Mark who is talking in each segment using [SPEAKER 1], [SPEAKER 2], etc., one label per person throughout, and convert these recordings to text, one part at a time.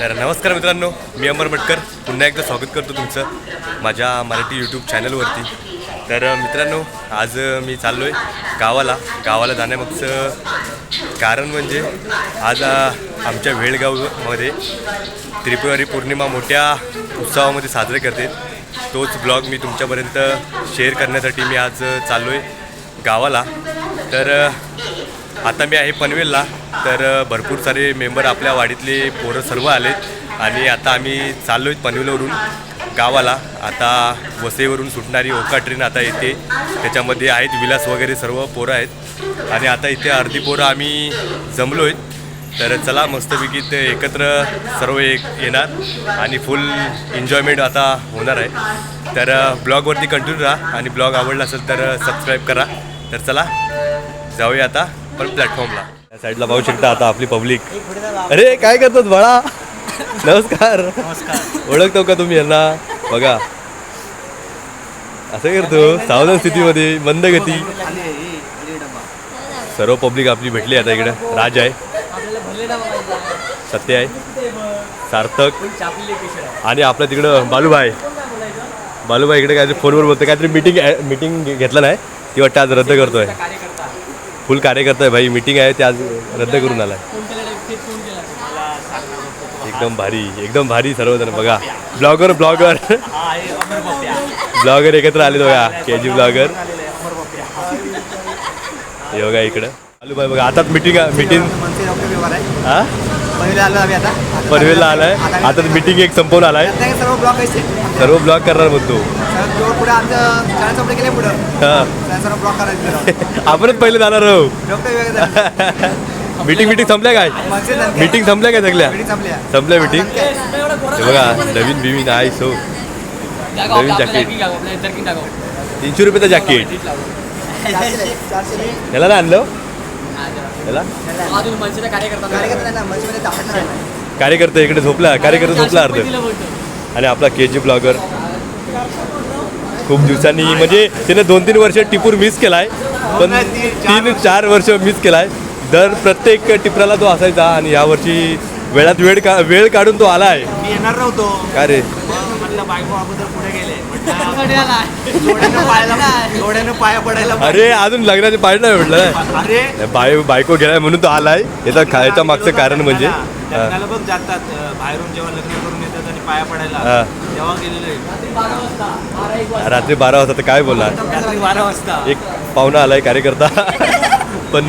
[SPEAKER 1] तर नमस्कार मित्रांनो मी अमर मटकर. पुन्हा एकदा स्वागत करतो तुमचं माझ्या मराठी यूट्यूब चॅनलवरती तर मित्रांनो आज मी चाललो आहे गावाला. गावाला जाण्यामागचं कारण म्हणजे आज आमच्या वेळगावमध्ये त्रिपुरारी पौर्णिमा मोठ्या उत्सवामध्ये साजरे करते. तोच ब्लॉग मी तुमच्यापर्यंत शेअर करण्यासाठी मी आज चाललो आहे गावाला. तर आता मी आहे पनवेलला. तर भरपूर सारे मेंबर आपल्या वाडीतले पोरं सर्व आलेत आणि आता आम्ही चाललो आहेत पनवेलवरून गावाला. आता वसईवरून सुटणारी ओका ट्रेन आता येते. त्याच्यामध्ये आहेत विलास वगैरे सर्व पोरं आहेत. आणि आता इथे अर्धी पोरं आम्ही जमलो आहेत तर चला मस्तपैकी ते एकत्र सर्व एक येणार. आणि फुल एन्जॉयमेंट आता होणार आहे. तर ब्लॉगवरती कंटिन्यू राहा. आणि ब्लॉग आवडला असेल तर सबस्क्राईब करा. तर चला जाऊया आता. पण प्लॅटफॉर्मला त्या साईडला पाहू शकता आता आपली पब्लिक अरे काय करतात बाळा? नमस्कार. ओळखतो का तुम्ही यांना? बघा. असं करतो सावधान स्थितीमध्ये मंद गती. सर्व पब्लिक आपली भेटली आता इकडं. राज आहे. सत्य आहे. सार्थक. आणि आपल्या तिकडं बालूभाई. बालूभाई इकडे काहीतरी फोनवर बोलतो काहीतरी मीटिंग मीटिंग घेतलं नाही. ती वाटतं आज रद्द करतोय. फुल कार्यकर्ता आहे भाई मीटिंग आहे ते आज रद्द करून आलाय. एकदम भारी एकदम भारी सर्वजण बघा. ब्लॉगर ब्लॉगर ब्लॉगर एकत्र आले बघा के जी ब्लॉगर हे बघा इकडं. चालू बाय बघा आता मीटिंग मीटिंग हा?
[SPEAKER 2] आलो
[SPEAKER 1] पनवेलला आलाय. आता मीटिंग एक संपवून आलाय.
[SPEAKER 2] सर्व
[SPEAKER 1] ब्लॉग करणार म्हणतो.
[SPEAKER 2] जोर पुढे आमचं शाळा संपलं गेले पुढं?
[SPEAKER 1] हा.
[SPEAKER 2] त्या सर्व ब्लॉक करायचं
[SPEAKER 1] आपणच पहिले जाणार आहो.
[SPEAKER 2] डॉक्टर वेगळं
[SPEAKER 1] मीटिंग मीटिंग संपल्या काय. मीटिंग संपल्या काय सगळ्या?
[SPEAKER 2] मीटिंग संपल्या
[SPEAKER 1] संपल्या मीटिंग. हे बघा नवीन बिवीन आहे सो नवीन जॅकेट तीनशे रुपयाचं जॅकेट
[SPEAKER 2] चारशे नाही, चारशे नाही.
[SPEAKER 1] याला ना आणलं
[SPEAKER 2] कार्यकर्ता ना.
[SPEAKER 1] कार्यकर्ता इकडे झोपला कार्यकर्ता झोपला अर्ध. आणि आपला के जी ब्लॉगर खूप दिवसांनी. म्हणजे त्याने दोन तीन वर्ष टिपूर मिस केलाय पण तीन चार वर्ष मिस केलाय. दर प्रत्येक टिपराला तो असायचा आणि यावर्षी वेळात वेळ का वेळ काढून तो आलाय.
[SPEAKER 2] मी येणार नव्हतो.
[SPEAKER 1] काय रे?
[SPEAKER 2] बायको अगोदर पुढे गेले. म्हटलं, जोड्यानं पायाला जोड्यानं पाया पडायला
[SPEAKER 1] अरे अजून लग्नाचे पाहिजे नाही म्हटलं.
[SPEAKER 2] अरे.
[SPEAKER 1] बाय बायको गेलाय म्हणून तो आलाय. याचा खायचं मागचं कारण म्हणजे.
[SPEAKER 2] लग्नाला. बघ जातात. बाहेरून जेव्हा लग्न करून येतात आणि पाया पडायला. तेव्हा गेलेले
[SPEAKER 1] रात्री बारा वाजता. तर काय बोलणार?
[SPEAKER 2] रात्री बारा वाजता.
[SPEAKER 1] एक पाहुणा आलाय कार्यकर्ता. ए,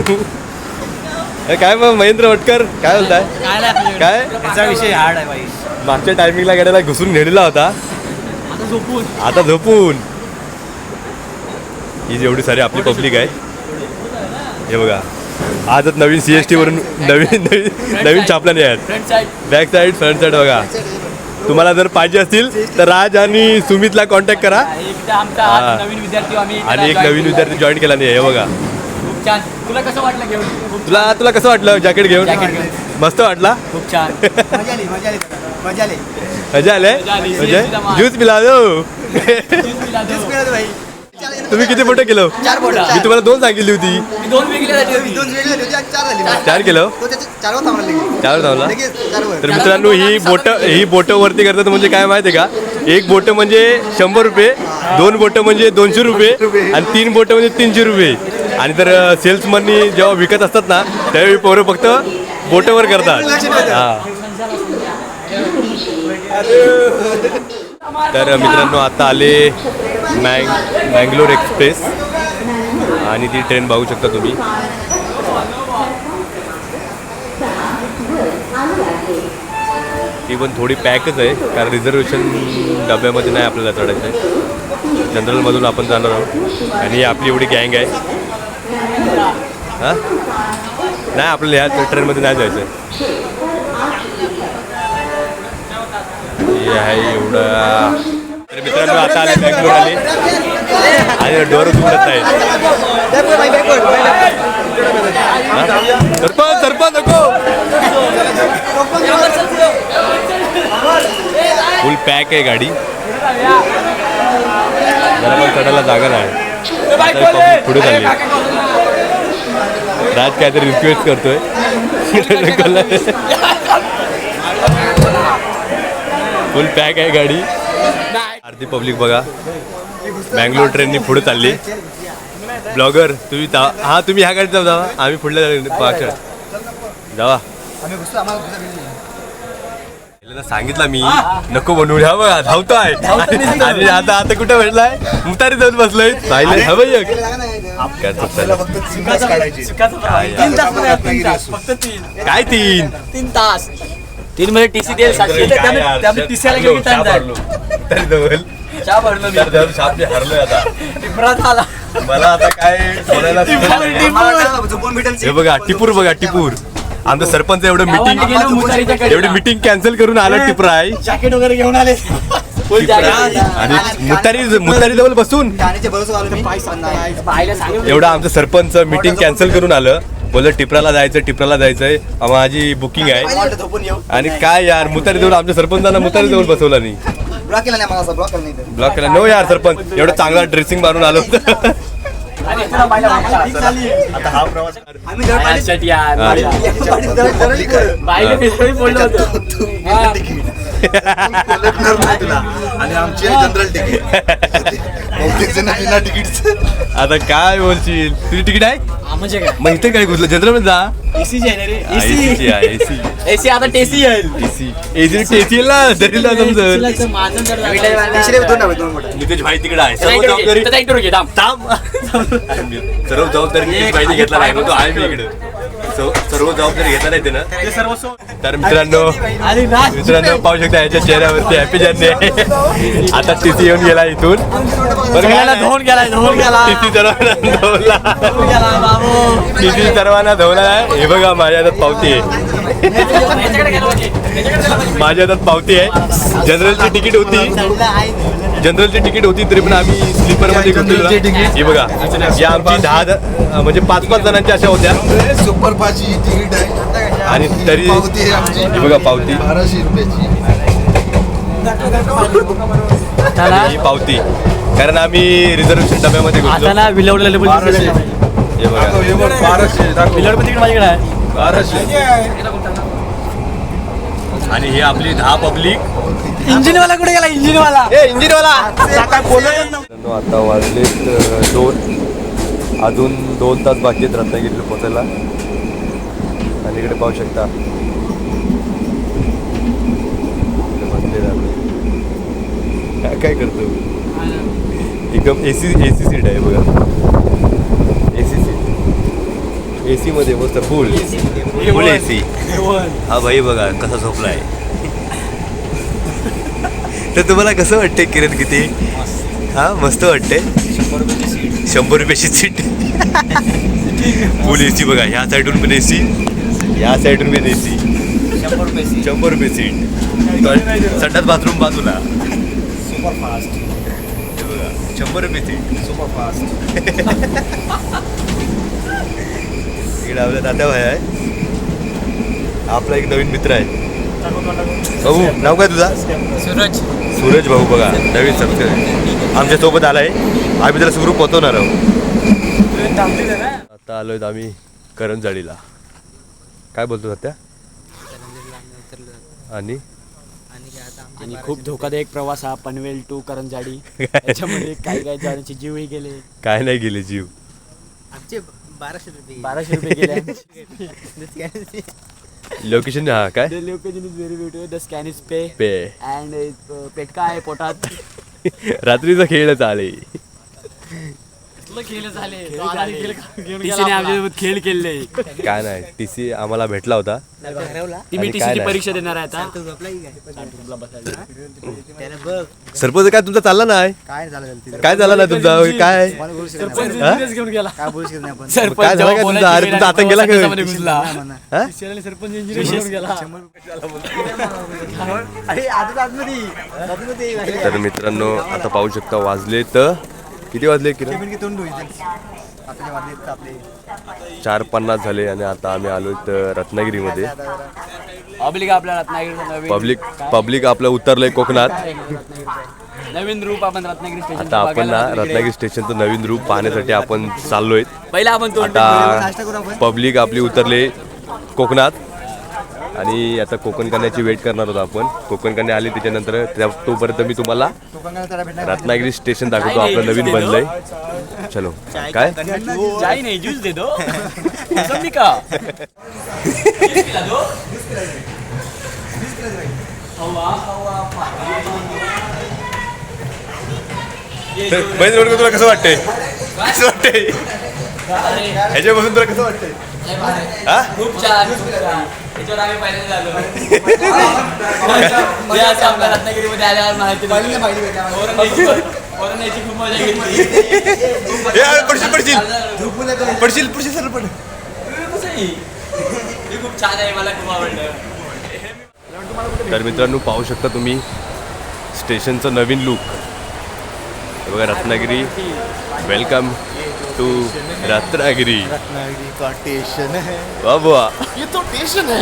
[SPEAKER 1] काय मग महेंद्र वटकर? काय बोलताय? काय
[SPEAKER 2] याचा विषय हार्ड आहे बाई
[SPEAKER 1] मागच्या टायमिंगला गेलेला घुसून नेलेला होता. आता झोपून. ही जेवढी सारी आपली पब्लिक आहे. हे बघा. आजच नवीन सी एस टी वरून नवीन नवीन नवीन छापल्याने आहेत. बॅक साईड फ्रंट साईड बघा. तुम्हाला जर पाहिजे असतील तर राज आणि सुमितला कॉन्टॅक्ट करा. आणि एक नवीन. विद्यार्थी जॉईन केला नाही हे बघा.
[SPEAKER 3] छान. तुला कसं वाटलं घेऊन?
[SPEAKER 1] तुला तुला कसं वाटलं जॅकेट घेऊन. मस्त वाटला?
[SPEAKER 3] खूप छान.
[SPEAKER 2] मजा आली मजा आली मजा
[SPEAKER 1] मजा. म्हणजे. ज्यूस पिला दो. तुम्ही किती फोटो केलो?
[SPEAKER 2] चार
[SPEAKER 1] मी तुम्हाला दोन सांगितली होती.
[SPEAKER 2] चार
[SPEAKER 1] चार किलो? त्यावर धावला तर मित्रांनो ही बोट ही बोट वरती करतात म्हणजे काय माहिती आहे का? एक बोट म्हणजे शंभर रुपये दोन बोट म्हणजे दोनशे रुपये. आणि तीन बोट म्हणजे तीनशे रुपये. आणि तर सेल्समननी जेव्हा विकत असतात ना त्यावेळी पोरं फक्त बोटवर करतात. हा. तर मित्रांनो आता आले मॅंग मँगलोर एक्सप्रेस. आणि ती ट्रेन पाहू शकता तुम्ही. ती पण थोडी पॅकच आहे कारण रिझर्वेशन डब्यामध्ये नाही आपल्याला चढायचं आहे. जनरलमधून आपण जाणार आहोत. आणि ही आपली एवढी गँग आहे. हां? नाही आपल्याला ह्या ट्रेनमध्ये नाही जायचं आहे हे आहे तर मित्रांनो आता आले बँगलोर आले आणि डोर उघडत नाही सरपंच सरपंच नको. फुल पॅक आहे गाडी. जरा पण चढायला जागा नाही. पुढे चालली राज काहीतरी रिक्वेस्ट करतोय. फुल पॅक आहे गाडी. आरती पब्लिक बघा. बँगलोर ट्रेननी पुढे चालली. ब्लॉगर तुम्ही हा तुम्ही ह्या गाडीत जावा. आम्ही पुढल्या जावा. सांगितलं मी. नको बनवू ह्या बघा धावतो आहे आणि आता आता कुठं भेटलाय? मुतारी जाऊन बसलोय. पाहिलं हा एक. काय. काय.
[SPEAKER 3] तीन तीन तास. फक्त तीन.
[SPEAKER 1] काय तीन?
[SPEAKER 3] तीन तास. तीन मध्ये टीसी देईल सातशे टीसीला टाइम.
[SPEAKER 1] तरी जवळ
[SPEAKER 3] चहा भरलो मी.
[SPEAKER 1] हरलोय आता.
[SPEAKER 3] टिपरात आला
[SPEAKER 1] मला आता काय बोलायला हे बघा टिपूर बघा टिपूर. आमचं सरपंच एवढं मिटिंग. एवढी मिटिंग कॅन्सल करून आलं टिपरा आहे
[SPEAKER 3] जॅकेट वगैरे घेऊन आले.
[SPEAKER 1] आणि मुतारी मुतारी जवळ बसून. एवढं आमचं सरपंच मिटिंग कॅन्सल करून आलं. बोललं टिपराला जायचं टिपराला जायचंय. माझी बुकिंग आहे. आणि काय यार मुतारी जवळ आमच्या सरपंचांना मुतारी जवळ बसवला नाही
[SPEAKER 2] ब्लॉक केला नाही मला असं ब्लॉक केला नाही तर.
[SPEAKER 1] ब्लॉक केला. नो यार सरपंच. एवढं चांगला ड्रेसिंग मारून आलो.
[SPEAKER 2] आम्ही
[SPEAKER 3] यार
[SPEAKER 1] हा.
[SPEAKER 3] पाहिलं मी सगळी बोललो होतो.
[SPEAKER 4] तू. कलेक्टर नाही तुला आणि आमची आहे जनरल तिकीट बिना तिकीट
[SPEAKER 1] आता काय बोलशील? तुझी तिकीट आहे?
[SPEAKER 3] म्हणजे काय?
[SPEAKER 1] मग इथे काय घुसलं? जनरलमध्ये जा.
[SPEAKER 3] एसी आहे ना रे?
[SPEAKER 1] एसी. आहे एसी.
[SPEAKER 3] एसी आता टेसी येईल.
[SPEAKER 1] एसी. एसी टेसी ना? ना समजल
[SPEAKER 3] माझं जर
[SPEAKER 2] तिसरे दोन नाव आहेत, दोन मोठे.
[SPEAKER 1] नितेश भाई तिकडे आहे. सर्व जबाबदारी
[SPEAKER 3] त्याचा इंटरव्ह्यू घे थांब.
[SPEAKER 1] थांब. सर्व जबाबदारी नितेश भाईने घेतला नाही पण तो आहे मी इकडे. सर्व सर्व जबाबदारी घेतला नाही त्यानं तर मित्रांनो
[SPEAKER 3] आणि नाच
[SPEAKER 1] मित्रांनो पाहू शकता याच्या चेहऱ्यावरती हॅपी जर्नी आहे. आता टीसी येऊन गेला इथून.
[SPEAKER 3] धुवून गेला.
[SPEAKER 1] सर्वांना धवला.
[SPEAKER 3] धुवून गेला बाबू.
[SPEAKER 1] टीसी सर्वांना धवला आहे. हे बघा माझ्या हातात पावती आहे. माझ्या हातात पावती आहे. जनरलची तिकीट होती. जनरलची तिकीट होती तरी पण आम्ही स्लीपरमध्ये घेतलेलो. ही बघा या आमची दहा म्हणजे पाच पाच जणांच्या अशा होत्या.
[SPEAKER 4] सुपर फाची तिकीट आहे.
[SPEAKER 1] आणि तरी
[SPEAKER 4] पावती आहे आमची.
[SPEAKER 1] ही बघा पावती.
[SPEAKER 4] बाराशे रुपयाची.
[SPEAKER 1] ही पावती. कारण आम्ही रिझर्वेशन डब्यामध्ये घेतलो.
[SPEAKER 3] आता विलवडलेलं
[SPEAKER 1] हे बघा.
[SPEAKER 4] बाराशे.
[SPEAKER 3] विलवड पण तिकीट माझ्याकडे आहे.
[SPEAKER 1] आणि ही आपली दहा पब्लिक.
[SPEAKER 3] इंजिनवाला कुठे गेला? इंजिनवाला.
[SPEAKER 1] इंजिनवाला. आता वाजले दोन. अजून दोन तास बाकी आहेत रत्नागिरीला पोचायला आणि इकडे पाहू शकता. इकडे. काय काय करतो एकदम A C A C seat आहे बघा. A C seat A C मध्ये मस्त फुल फुल ए सी हा भाई बघा कसा झोपलाय. तर तुम्हाला कसं वाटतंय किरण किती? हा मस्त वाटतंय? शंभर रुपयाची सीट. फुल ए सी बघा ह्या साईडून पण ए सी ह्या साईडून पण ए सी शंभर रुपये सीट. संडास बाथरूम बाजूला.
[SPEAKER 4] सुपर फास्ट
[SPEAKER 1] बघा शंभर रुपये सीट.
[SPEAKER 4] सुपर फास्ट
[SPEAKER 1] इकडे आपल्या तात्या भाई आहे आपला एक नवीन मित्र आहे. भाऊ नाव काय तुझा?
[SPEAKER 3] सूरज.
[SPEAKER 1] सूरज भाऊ बघा नवीन सबस्क्राईब आमच्यासोबत आलाय. आम्ही त्याला सुखरूप पोहोचवणार आहोत. आता आलोय आम्ही करंजाळीला. काय बोलतो सध्या? आणि?
[SPEAKER 3] आणि खूप धोकादायक प्रवास हा पनवेल टू करंजाडी याच्यामध्ये काही काही जणांचे जीवही गेले.
[SPEAKER 1] काय नाही गेले जीव.
[SPEAKER 2] आमचे बाराशे रुपये.
[SPEAKER 3] बाराशे रुपये गेले.
[SPEAKER 1] लोकेशन हा काय?
[SPEAKER 3] Location is very beautiful the scan is
[SPEAKER 1] pay
[SPEAKER 3] pay and Petka आहे पोटात
[SPEAKER 1] रात्रीचा खेळ चालेल.
[SPEAKER 3] खेळ झाले. टीसीने आमच्यासोबत खेळ केले
[SPEAKER 1] काय नाही टी सी आम्हाला भेटला होता.
[SPEAKER 3] टीसीची. परीक्षा देणार आहे आता.
[SPEAKER 1] सरपंच काय तुमचा चालला नाही?
[SPEAKER 2] काय झालं
[SPEAKER 1] ना तुमचा? काय? हा?
[SPEAKER 3] घेऊन गेला.
[SPEAKER 2] काय बोलू शकत नाही आपण.
[SPEAKER 3] सरपंच
[SPEAKER 1] काय झालं काय
[SPEAKER 3] जेव्हा
[SPEAKER 1] तुमचा? अरे तुमचा आतंक गेला का? हा?
[SPEAKER 3] सरपंच इंजिनियर गेला.
[SPEAKER 1] तर मित्रांनो आता पाहू शकता वाजले तर किती वाजले किरण? चार पन्नास झाले आणि आता आम्ही आलो तर रत्नागिरीमध्ये.
[SPEAKER 3] पब्लिक आपल्या रत्नागिरीचं नवीन.
[SPEAKER 1] पब्लिक पब्लिक आपलं उतरलंय कोकणात.
[SPEAKER 3] नवीन रूप आपण रत्नागिरी स्टेशन
[SPEAKER 1] आता आपण ना रत्नागिरी स्टेशनचं नवीन रूप पाहण्यासाठी आपण चाललोय.
[SPEAKER 3] पहिला आपण
[SPEAKER 1] आता
[SPEAKER 2] नाश्ता करू आपण.
[SPEAKER 1] पब्लिक आपली उतरले कोकणात. आणि आता कोकण कन्याची वेट करणार होतो आपण. कोकण कन्या आली त्याच्यानंतर त्या तोपर्यंत मी तुम्हाला रत्नागिरी स्टेशन दाखवतो. आपलं नवीन बनलंय चलो. काय?
[SPEAKER 3] नाही ज्यूस दे दो मोसंबी का?
[SPEAKER 1] तुला कसं वाटतंय? कसं वाटतंय? ह्याच्यापासून तुला कसं वाटतंय? हा?
[SPEAKER 3] खूप छान. त्याच्यावर आम्ही पहिल्यांदा झालो. जे असं आपल्या रत्नागिरीमध्ये आल्यावर माहिती कोरोनाची खूप मजा घेतली
[SPEAKER 1] पडशील पडशील. पडशील पडशील सर पड.
[SPEAKER 3] कसंही. हे खूप छान आहे मला खूप आवडलं.
[SPEAKER 1] तर मित्रांनो पाहू शकता तुम्ही स्टेशनचं नवीन लुक बघा Ratnagiri. Welcome to Ratnagiri.
[SPEAKER 4] Ratnagiri का स्टेशन है?
[SPEAKER 1] वा बुवा
[SPEAKER 4] ये तो स्टेशन है।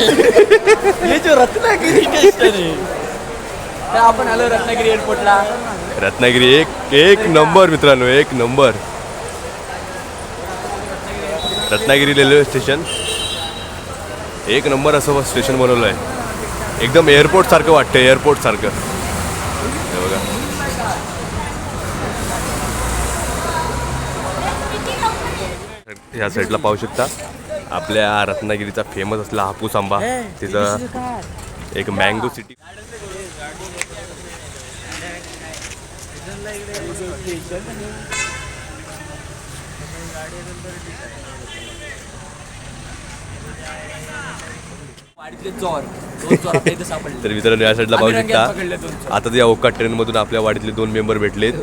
[SPEAKER 3] हे जो रत्नागिरी स्टेशन आहे तर आपण आलो रत्नागिरी एअरपोर्टला
[SPEAKER 1] रत्नागिरी एक एक नंबर मित्रांनो एक नंबर. रत्नागिरी रेल्वे स्टेशन एक नंबर असं स्टेशन बनवलं आहे एकदम एअरपोर्ट सारखं वाटतं एअरपोर्ट सारखं. हे बघा. या साईडला पाहू शकता. आपल्या रत्नागिरीचा फेमस असला हापूस आंबा. तिथं एक मँगो सिटी तर मित्रांनो या साईडला पाहू शकता. आता या ओका ट्रेनमधून आपल्या वाडीतले दोन मेंबर भेटलेत.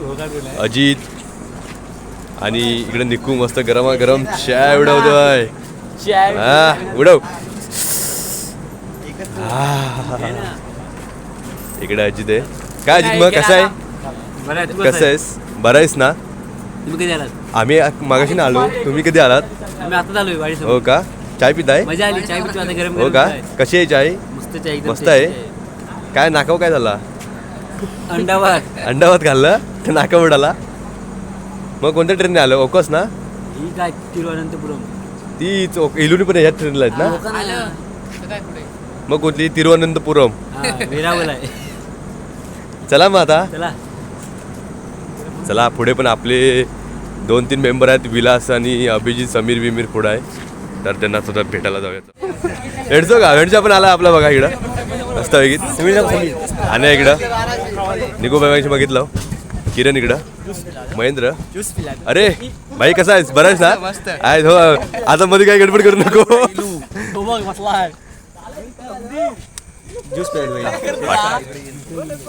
[SPEAKER 1] अजित आणि इकडे निकू मस्त गरम गरम चाय उडवतोय.
[SPEAKER 3] चाय
[SPEAKER 1] हा उडव. इकडे अजित आहे. काय अजित मग कसं आहे?
[SPEAKER 3] आहे,
[SPEAKER 1] कसं आहेस? बरं आहेस ना?
[SPEAKER 3] तुम्ही कधी आलात?
[SPEAKER 1] आम्ही मागाशी ना आलो. तुम्ही कधी आलात?
[SPEAKER 3] आम्ही आता आलोय वाडी
[SPEAKER 1] हो का? चाय पिताय?
[SPEAKER 3] मजा आली चाय पितो आता गरम
[SPEAKER 1] हो का. कशी आहे चाय?
[SPEAKER 3] मस्त चाय एकदम
[SPEAKER 1] मस्त आहे. काय नाकाव काय झाला?
[SPEAKER 3] अंडा भात
[SPEAKER 1] अंडाभात खाल्लं? नाका उडाला? मग कोणत्या ट्रेनने आलं? ओकस ना?
[SPEAKER 3] ही काय तिरुवनंतपुरम
[SPEAKER 1] तीच ओक- इलुनी पण ह्याच ट्रेनला आहेत ना? मग कुठली? तिरुवनंतपुरम
[SPEAKER 3] हा, वेरावल आहे.
[SPEAKER 1] चला मग आता.
[SPEAKER 3] चला.
[SPEAKER 1] चला पुढे पण आपले दोन तीन मेंबर आहेत. विलास आणि अभिजित समीर बिमीर पुढे आहे. तर त्यांना सुद्धा भेटायला जाऊयात. हेडचो का? हेडचा पण आला आपला बघा इकडं. मस्त आणि इकडं. निको बाबांशी बघितलं. किरण इकडं. महेंद्र. अरे भाई कसा आहेस? बरा आहेस ना? आहे हो. आता मध्ये काही गडबड करू नको.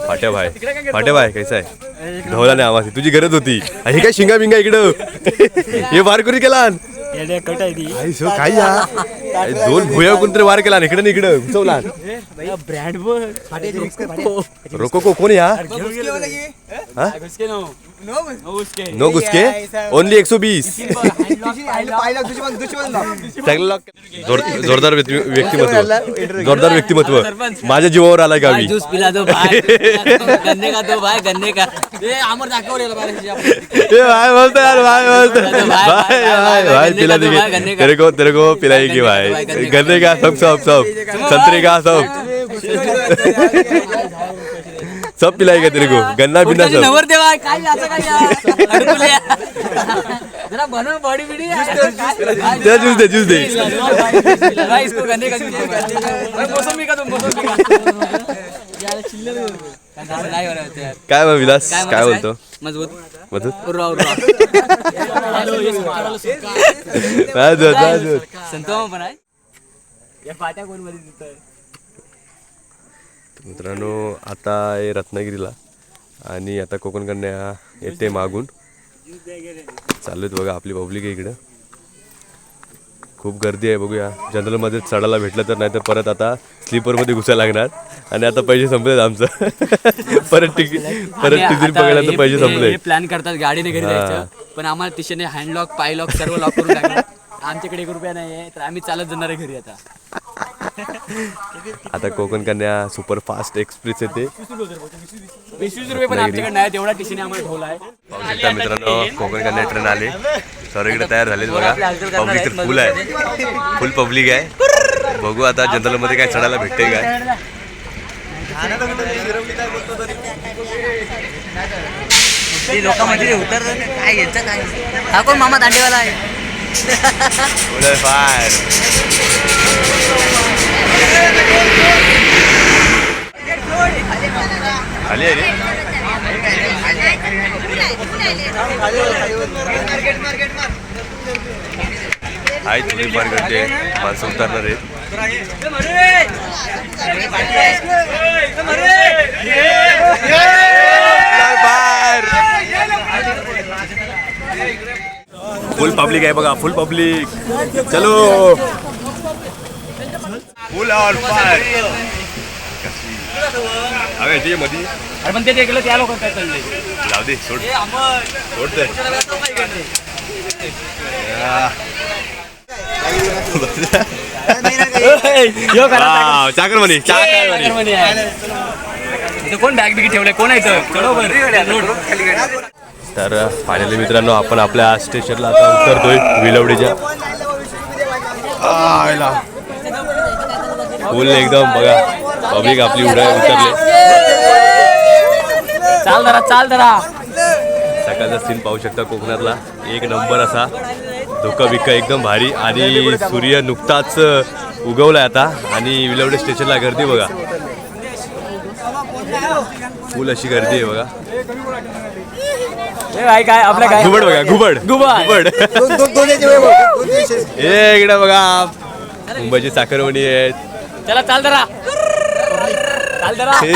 [SPEAKER 1] फाट्या भाई. फाट्या भाई कैसा आहे ढोला नाही आवाज तुझी गरज होती. हे काय शिंगा बिंगा इकडं. हे वार करी केला
[SPEAKER 3] कट आहे ती.
[SPEAKER 1] काय सो काय या अरे दोन भुया कोणतरी वार केला इकडं नाही इकडं घुसवला
[SPEAKER 3] ब्रँड बघ.
[SPEAKER 1] रोको को कोण या हा?
[SPEAKER 3] घुसके नो नो घुसके
[SPEAKER 1] ओनली वीस चांगलं ज़ोर जोरदार व्यक्ति- व्यक्तिमत्व जोरदार व्यक्तिमत्व माझ्या जीवावर आलाय गावी
[SPEAKER 3] जूस पिला दो भाई गन्ने का दो भाई गन्ने का ए अमर दाखव रे
[SPEAKER 1] भाई बोलतो यार भाई बोलतो भाई भाई भाई पिला देंगे तेरे को तेरे को पिलाएगी भाई गन्ने का सब सब सब संतरे का सब सब पिलाएगा तेरे को? गन्ना बिना सब?
[SPEAKER 3] नवर देवा? काय असं काय अडकुले. जरा बनव बॉडी बिडी
[SPEAKER 1] त्याला ज्यूस दे ज्यूस दे.
[SPEAKER 3] भाई इसको गन्ने का जूस दे मौसमी का तुम मौसमी का? यार चिल्लर हो. यार.
[SPEAKER 1] काय बा विलास?
[SPEAKER 3] काय
[SPEAKER 1] बोलतो?
[SPEAKER 3] मजबूत.
[SPEAKER 1] मधुत जो.
[SPEAKER 3] संतो पण आहे. या पाट्या कोणमध्ये दिसतोय?
[SPEAKER 1] मित्रांनो आता आहे रत्नागिरीला आणि आता कोकण कन्या येते मागून. चालू आहेत बघा आपली पब्लिक आहे इकडं. खूप गर्दी आहे बघूया. जनरलमध्ये चढायला भेटलं तर नाही तर परत आता स्लीपरमध्ये घुसायला लागणार. आणि आता पैसे संपलेत आमचं. परत तिकीट परत तिकीट बघायला तर पैसे संपले
[SPEAKER 3] प्लॅन करतात गाडीने घरी. जायचं. पण आम्हाला तिशेने हँडलॉक पायलॉक सर्व लॉक करून आमच्याकडे एक रुपया नाही आहे तर आम्ही चालत जाणार आहे घरी आता.
[SPEAKER 1] आता Konkan Kanya super fast express येते.
[SPEAKER 3] वीस वीस रुपये पण आमच्याकडे नाही. तेवढा टिशीने आम्हाला ठेवला आहे.
[SPEAKER 1] पाहू शकता मित्रांनो कोकण कन्या ट्रेन आले. सर्व इकडे तयार झालेत बघा. पब्लिक तर फुल आहे. फुल पब्लिक आहे. बघू आता जनरलमध्ये काय चढायला भेटते काय.
[SPEAKER 3] लोकांमध्ये उतर काय यांचं काय? हा कोण मामा दांडेवाला आहे?
[SPEAKER 1] फायर खाली आहे रे आहे थोडी फार गर्दी माणसं उतरणार आहेत फुल पब्लिक आहे बघा फुल पब्लिक चलो. फुल ऑन फायर अरे ते मध्ये
[SPEAKER 3] अरे पण ते त्या लोक काय चालले
[SPEAKER 1] दे सोड. सोड ते वाव, चाकर म्हणे चाकर म्हणे
[SPEAKER 3] कोण बॅग बिग ठेवलंय? कोण आहे बरं.
[SPEAKER 1] तर फायनली मित्रांनो आपण आपल्या स्टेशनला आता उतरतोय विलवडीच्या. आयला. फुल एकदम बघा. पब्लिक आपली उडा उतरले.
[SPEAKER 3] चाल जरा चाल जरा.
[SPEAKER 1] सकाळचा सीन पाहू शकता कोकणातला. एक नंबर असा. धुकं बिकं एकदम भारी. आणि सूर्य नुकताच उगवलाय आता. आणि विलवडे स्टेशनला गर्दी बघा. फुल अशी गर्दी आहे बघा.
[SPEAKER 3] ए भाई काय आपलं काय?
[SPEAKER 1] घुबड बघा घुबड.
[SPEAKER 3] घुबड.
[SPEAKER 1] ए इकडे बघा. मुंबईची साखरवणी आहेत.
[SPEAKER 3] चला चाल जरा. चाल जरा.
[SPEAKER 1] हे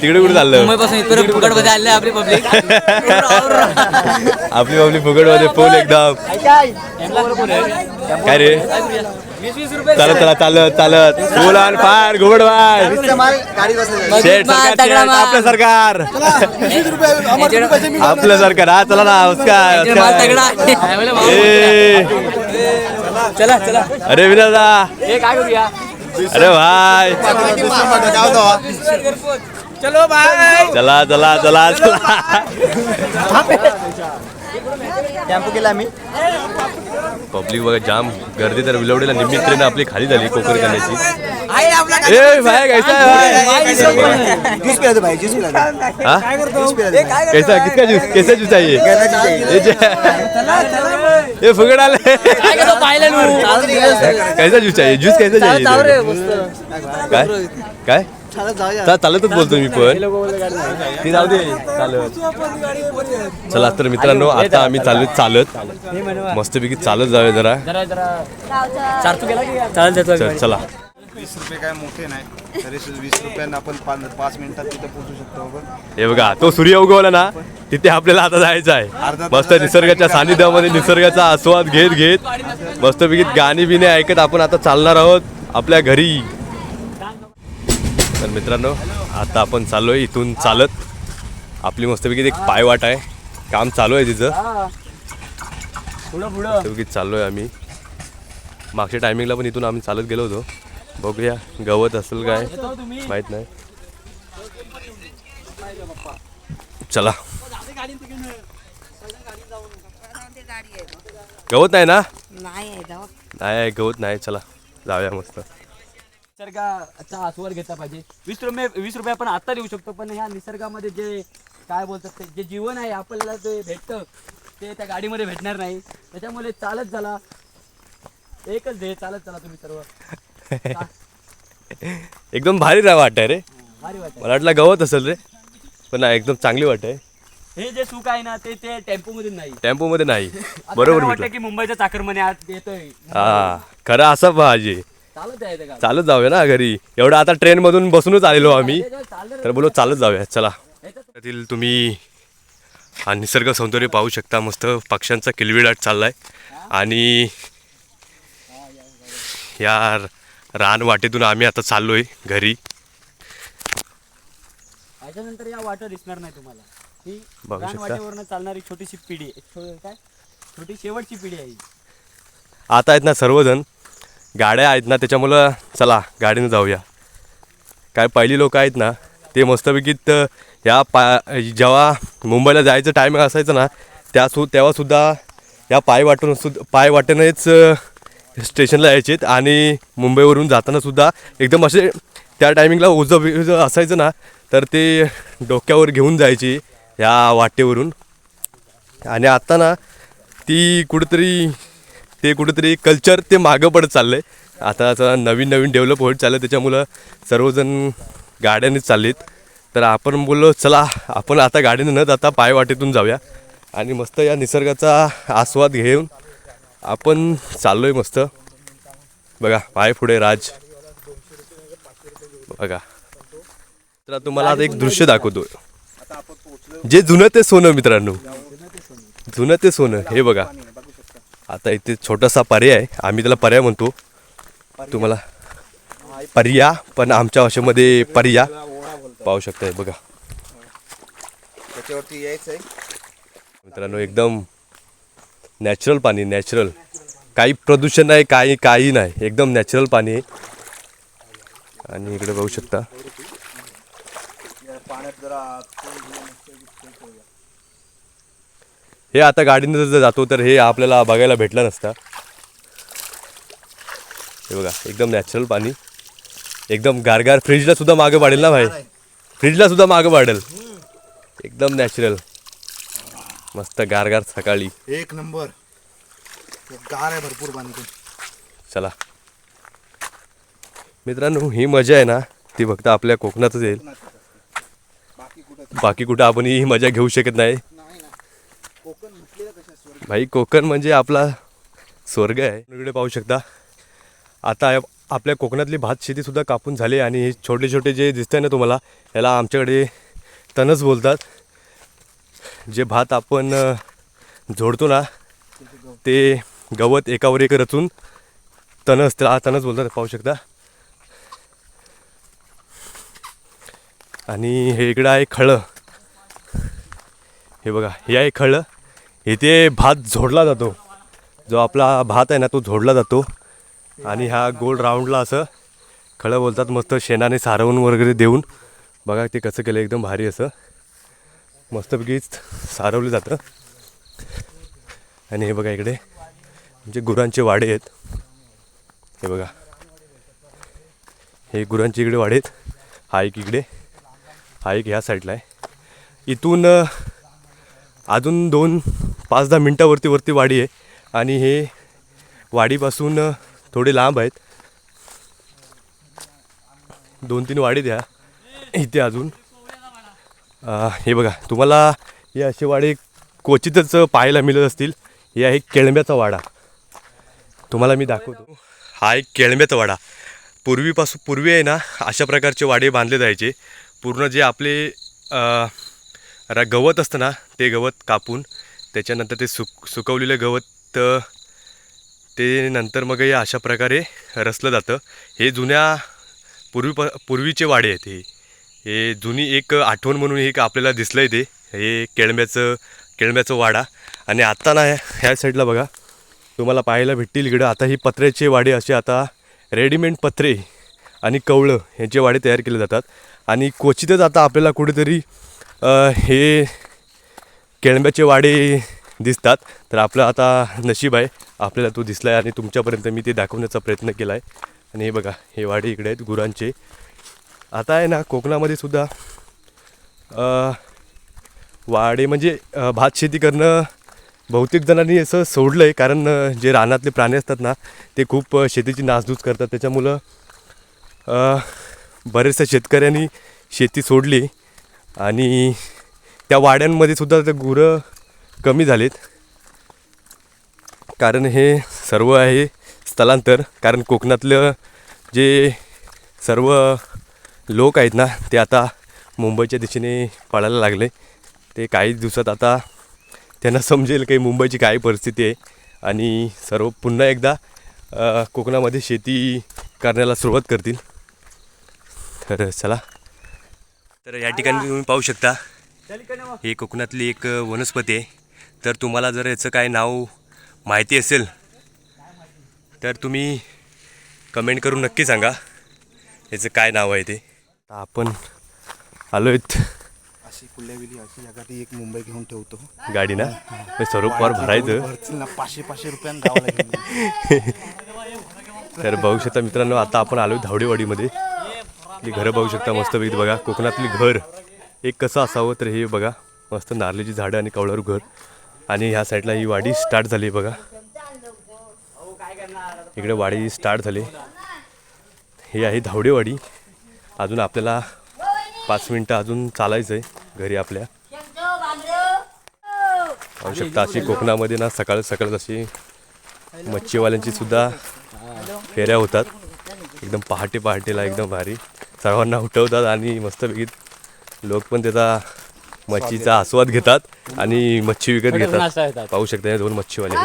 [SPEAKER 1] तिकडे कुठे चाललं?
[SPEAKER 3] मुंबईपासून इथपर्यंत फुकटमध्ये आले आपली पब्लिक
[SPEAKER 1] आपली आपली फुगडमध्ये फुल एकदम. काय रे
[SPEAKER 3] वीस वीस रुपये
[SPEAKER 1] चालत चला चालत चालत. फुल ऑन फायर घुबड शेठ सरकार शेठ, आपलं सरकार. आपलं सरकार हा चला ना. ए,
[SPEAKER 3] चला चला.
[SPEAKER 1] अरे विनादा.
[SPEAKER 3] हे काय करूया?
[SPEAKER 1] अरे भाई.
[SPEAKER 3] चलो बाय
[SPEAKER 1] चला चला चला चला.
[SPEAKER 2] टेम्पो केला मी
[SPEAKER 1] पब्लिक बघा जाम गर्दी तर विलवडीला निम्मी ट्रेन आपली खाली झाली कोकण करण्याची ए भाई कैसा है भाई?
[SPEAKER 2] ज्यूस पिला भाई ज्यूस पिला
[SPEAKER 1] हाँ? कैसा किसका जूस? कैसा जूस चाहिए ये? जे- ये फुगड आले
[SPEAKER 3] काय करतो? पाहिलं नू
[SPEAKER 1] कैसा जूस चाहिए जूस कैसा चाहिए काय? काय? चा- चालतच बोलतो मी पण. ती जाऊ दे चालत. चला तर मित्रांनो आता आम्ही चालू चालत. मस्तपैकी चालत जाऊया जरा. चल, चला.
[SPEAKER 4] वीस रुपये काय मोठे नाही. तरी वीस रुपयांना आपण पाच पाच मिनिटात तिथे पोहोचू शकतो आपण
[SPEAKER 1] हे बघा तो सूर्य उगवला ना तिथे आपल्याला आता जायचं आहे. मस्त निसर्गाच्या सानिध्यामध्ये निसर्गाचा आस्वाद घेत घेत. मस्तपैकी गाणी बिणी ऐकत आपण आता चालणार आहोत आपल्या घरी. तर मित्रांनो आता आपण चाललोय इथून चालत. आपली मस्तपैकी एक पायवाट आहे. काम चालू आहे तिचं. मस्तपैकी चाललोय आम्ही. मागच्या टायमिंगला पण इथून आम्ही चालत गेलो होतो. बघूया गवत असेल काय माहीत नाही. चला. गवत नाही ना?
[SPEAKER 5] आहे
[SPEAKER 1] नाही गवत नाही. चला जाऊया मस्त.
[SPEAKER 3] निसर्गाचा आस्वाद घेतला पाहिजे. वीस रुपये वीस रुपये आपण आता देऊ शकतो पण ह्या निसर्गामध्ये जे काय बोलतात ते जे जीवन आहे आपल्याला ते भेटतं ते त्या गाडीमध्ये भेटणार नाही. त्याच्यामुळे चालत झाला एकच दे चालत चला तुम्ही सर्व.
[SPEAKER 1] एकदम भारी रा वाट आहे रे
[SPEAKER 3] भारी वाटत
[SPEAKER 1] मला वाटलं गवत असेल रे. पण नाही एकदम चांगली वाट आहे
[SPEAKER 3] हे जे सुख आहे ना ते ते टेम्पो मध्ये नाही.
[SPEAKER 1] टेम्पो मध्ये नाही बरोबर
[SPEAKER 3] वाटतं की मुंबईचा चाकरमाने आज येतोय.
[SPEAKER 1] हा खरं असं पाहिजे
[SPEAKER 3] चालत
[SPEAKER 1] जाऊया ना घरी. एवढं आता ट्रेन मधून बसूनच आलेलो आम्ही. तर बोलो चालत जाऊया चला. त्यातील तुम्ही हा निसर्ग सौंदर्य पाहू शकता मस्त पक्ष्यांचा किलबिलाट चाललाय. आणि या रान वाटेतून आम्ही आता चाललोय घरी.
[SPEAKER 3] याच्यानंतर या वाटा दिसणार नाही तुम्हाला. ही चालणारी छोटीशी पिढी काय? छोटी शेवटची पिढी आहे.
[SPEAKER 1] आता आहेत ना सर्वजण. गाड्या आहेत ना त्याच्यामुळं चला गाडीनं जाऊया. काय पहिली लोक आहेत ना ते मस्तपैकी त- या पा जेव्हा मुंबईला जायचं टायमिंग असायचं ना त्या सु तेव्हासुद्धा या पाय वाटून सुद्धा पाय वाटेनेच स्टेशनला यायचे आणि मुंबईवरून जाताना सुद्धा एकदम असे त्या टायमिंगला उजं बिझं असायचं ना तर ते डोक्यावर घेऊन जायचे ह्या वाटेवरून. आणि आता ना ती कुठेतरी ते कुठेतरी कल्चर ते मागं पडत चाललं आहे आता असं नवीन नवीन डेव्हलप होत चाललं त्याच्यामुळं सर्वजण गाड्यानेच चाललेत. तर आपण बोललो चला आपण आता गाडीने न जाता पायवाटेतून जाऊया आणि मस्त या निसर्गाचा आस्वाद घेऊन आपण चाललो आहे मस्त. बघा पाय पुढे राज. बघा. तर तुम्हाला आता एक दृश्य दाखवतो जे जुनं ते सोनं मित्रांनो. जुनं ते सोनं हे बघा. आता इथे छोटासा पर्याय आहे. आम्ही त्याला पर्याय म्हणतो. तुम्हाला पर्या पण आमच्या भाषेमध्ये पर्या. पाहू शकताय बघा.
[SPEAKER 4] त्याच्यावरती यायचंय
[SPEAKER 1] मित्रांनो एकदम नॅचरल पाणी नॅचरल काही प्रदूषण नाही काही काही नाही. एकदम नॅचरल पाणी आहे. आणि इकडे बघू शकता. हे आता गाडीनं जर जातो तर हे आपल्याला बघायला भेटलं नसतं हे बघा एकदम नॅचरल पाणी. एकदम गारगार फ्रीजला सुद्धा मागं वाढेल ना भाई? फ्रीजला सुद्धा मागं वाढेल एकदम नॅचरल मस्त गारगार सकाळी.
[SPEAKER 4] एक नंबर. गार आहे भरपूर पाणी
[SPEAKER 1] चला. मित्रांनो ही मजा आहे ना ती फक्त आपल्या कोकणातच येईल. बाकी कुठं आपण ही मजा घेऊ शकत नाही. भाई कोकण म्हणजे आपला स्वर्ग आहे. इकडे पाहू शकता. आता आपल्या कोकणातली भात शेतीसुद्धा कापून झाली आणि हे छोटे छोटे जे दिसतंय ना तुम्हाला याला आमच्याकडे तणच बोलतात. जे भात आपण झोडतो ना ते गवत एकावर एक रचून तणस त्याला तणच बोलतात पाहू शकता. आणि हे इकडं आहे खळं. हे बघा हे आहे खळं. इथे भात झोडला जातो. जो आपला भात आहे ना तो झोडला जातो. आणि हा गोल राऊंडला असं खळं बोलतात मस्त शेणाने सारवून वगैरे देऊन. बघा ते कसं केलं एकदम भारी असं. मस्तपैकी सारवलं जातं. आणि हे बघा इकडे म्हणजे गुरांचे वाडे आहेत. हे बघा. हे गुरांचे इकडे वाडे आहेत. हा एक इकडे हा एक ह्या साईडला आहे. इथून अजून दोन पाच दहा मिनटावरती वरती वाडी आहे. आणि हे वाडीपासून थोडे लांब आहेत. दोन तीन वाडी द्या. इथे अजून. हे बघा तुम्हाला हे असे वाडे क्वचितच पाहायला मिळत असतील. हे आहे केळंब्याचा वाडा. तुम्हाला मी दाखवतो. हा एक केळंब्याचा वाडा. पूर्वीपासून पूर्वी आहे ना अशा प्रकारचे वाडे बांधले जायचे. पूर्ण जे आपले रा गवत असतं ना ते गवत कापून त्याच्यानंतर ते सुक सुकवलेलं गवत ते नंतर मग हे अशा प्रकारे रचलं जातं. हे जुन्या पूर्वी पूर्वीचे वाडे आहेत हे. हे जुनी एक आठवण म्हणून एक आपल्याला दिसलं आहे ते. हे केळम्याचं केळम्याचं वाडा. आणि आत्ता ना ह्या साईडला बघा तुम्हाला पाहायला भेटतील इकडं. आता ही पत्र्याचे वाडे असे आता रेडीमेड पत्रे आणि कवळं ह्याचे वाडे तयार केले जातात. आणि क्वचितच आता आपल्याला कुठेतरी हे केळंब्याचे वाडे दिसतात. तर आपलं आता नशीब आहे. आपल्याला तो दिसला आहे आणि तुमच्यापर्यंत मी ते दाखवण्याचा प्रयत्न केला आहे आणि हे बघा हे वाडे इकडे आहेत गुरांचे. आता आहे ना कोकणामध्ये सुद्धा वाडे म्हणजे भात शेती करणं बहुतेक जणांनी असं सोडलं आहे कारण जे रानातले प्राणी असतात ना ते खूप शेतीची नासधूस करतात. त्याच्यामुळं बरेचशा शेतकऱ्यांनी शेती सोडली. आणि त्या वाड्यांमध्ये सुद्धा ते गुरं कमी झालेत. कारण हे सर्व आहे स्थलांतर. कारण कोकणातलं जे सर्व लोक आहेत ना ते आता मुंबईच्या दिशेने पळायला लागले. ते काही दिवसात आता त्यांना समजेल की मुंबईची काय परिस्थिती आहे. आणि सर्व पुन्हा एकदा कोकणामध्ये शेती करण्याला सुरुवात करतील. तर चला. तर या ठिकाणी तुम्ही पाहू शकता. ही कोकणातली एक वनस्पती आहे. तर तुम्हाला जर याचं काय नाव माहिती असेल तर तुम्ही कमेंट करून नक्की सांगा. याचं काय नाव आहे ते. आपण आलो आहेत.
[SPEAKER 4] अशी कुल्ल्याविली अशी जागा ती एक मुंबई घेऊन ठेवतो.
[SPEAKER 1] गाडी ना सर्व पार भरायचं.
[SPEAKER 4] पाचशे पाचशे रुपयानं
[SPEAKER 1] तर बघू शकता मित्रांनो आता आपण आलो धावडेवाडीमध्ये. ही घरं बघू शकता मस्तपैकी बघा कोकणातली घर. एक कसं असावं तर हे बघा मस्त नारळीची झाडं आणि कवळारू घर. आणि ह्या साईडला ही वाडी स्टार्ट झाली बघा. इकडे वाडी स्टार्ट झाली. हे आहे धावडेवाडी अजून आपल्याला पाच मिनटं अजून चालायचं आहे घरी आपल्या. पाहू शकता अशी कोकणामध्ये ना सकाळ सकाळ अशी मच्छीवाल्यांची सुद्धा फेऱ्या होतात. एकदम पहाटे पहाटेला एकदम भारी. सर्वांना उठवतात आणि मस्तपैकी लोक पण त्याचा मच्छीचा आस्वाद घेतात आणि मच्छी विकत घेतात. पाहू शकता हे दोन मच्छीवाले.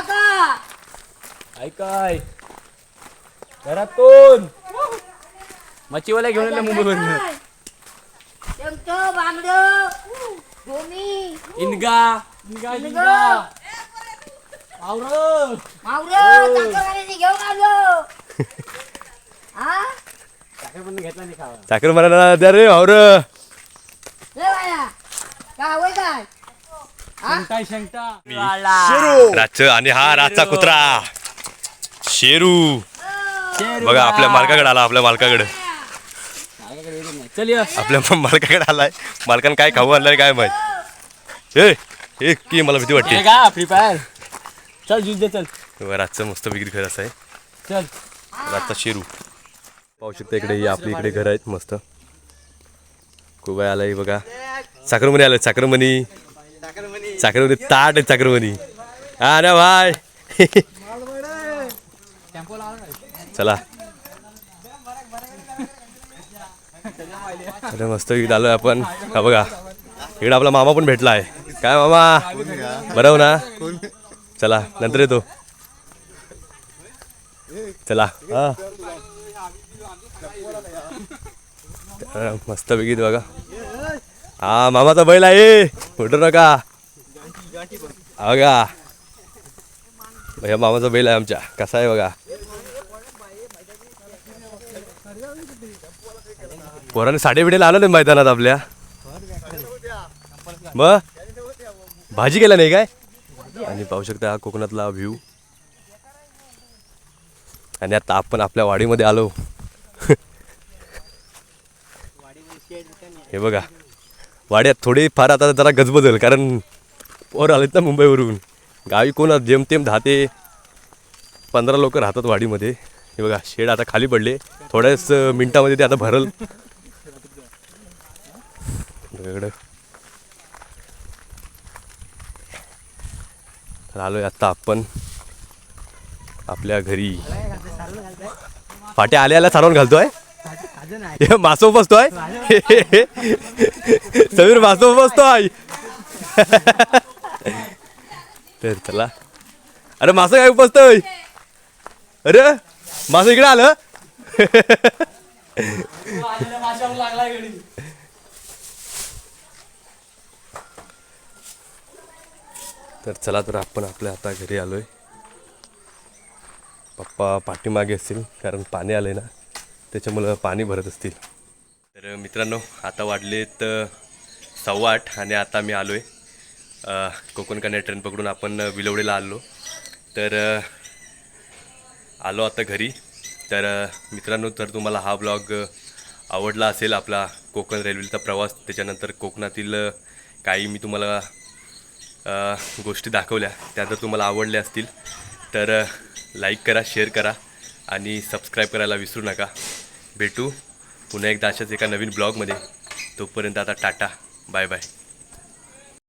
[SPEAKER 3] ऐकाय घरातून मच्छीवाल्या घेऊन आले मुंबईवरून.
[SPEAKER 5] भूमी.
[SPEAKER 3] इनगा इनगा इनगा आवरं.
[SPEAKER 5] मावरो चाकरवाल्याने घेऊन आलो. हा
[SPEAKER 3] साखर
[SPEAKER 1] मला द्या रे भावर रातचं आणि हा रातचा कुत्रा. शेरू. बघा आपल्या मालकाकडे आला आपल्या मालकाकडे. आपल्या मालकाकडे आलाय. मालकानं काय खाऊ आणलाय काय माहीत? ए ए की मला भीती वाटते.
[SPEAKER 3] हे का फ्री फायर चल दे चल.
[SPEAKER 1] रातचं मस्त विक्री घर असं आहे.
[SPEAKER 3] चल.
[SPEAKER 1] रातचा शेरू. पाहू शकता इकडे आपली इकडे घर आहेत मस्त. खूप वेळ आलाय बघा. साखरमणी आलं साखरमणी साखरमणी ताट आहे साखरमणी हा ना भाय चला. अरे मस्त इकडे आलोय आपण. हा बघा. इकडे आपला मामा पण भेटला आहे. काय मामा? बरं हो ना? चला नंतर येतो. चला. हा तर मस्त बेगीत बघा. हा मामाचा बैल आहे. फुटू नका. हा बघा. मामाचा बैल आहे आमच्या. कसा आहे बघा. पोराने साडे बिडेला आलं नाही मैदानात आपल्या. मग भाजी केला नाही काय? आणि पाहू शकता हा कोकणातला व्ह्यू आणि आता आपण आपल्या वाडीमध्ये आलो. हे बघा. वाड्यात थोडे फार आता जरा गजबजल कारण पोर आलेत ना मुंबईवरून. गावी कोण जेमतेम दहा ते पंधरा लोक राहतात वाडीमध्ये. हे बघा शेड आता खाली पडले. थोड्याच मिनिटामध्ये ते आता भरल. इकडं. तर आलोय आता आपण आपल्या घरी. फाट्या आल्याला आल्या घालतो घालतोय? हे मासो बसतोय? समीर मासो बसतोय. तर चला. अरे मासं काय बसतोय? अरे मासं इकडे आलं. तर चला तर आपण आपल्या आता घरी आलोय. पप्पा पाठीमागे असतील कारण पाणी आलंय ना. त्याच्यामुळं पाणी भरत असतील. तर मित्रांनो आता वाढलेत सव्वा आठ आणि आता मी आलो आहे कोकण कन्या ट्रेन पकडून आपण विलवडेला आलो. तर आलो आता घरी. तर मित्रांनो जर तुम्हाला हा ब्लॉग आवडला असेल आपला कोकण रेल्वेचा प्रवास त्याच्यानंतर कोकणातील काही मी तुम्हाला गोष्टी दाखवल्या त्या जर तुम्हाला आवडल्या असतील तर लाईक करा शेअर करा. आणि सबस्क्राईब करायला विसरू नका. भेटू पुन्हा एकदा अशाच एका नवीन ब्लॉगमध्ये तोपर्यंत आता टाटा. Bye bye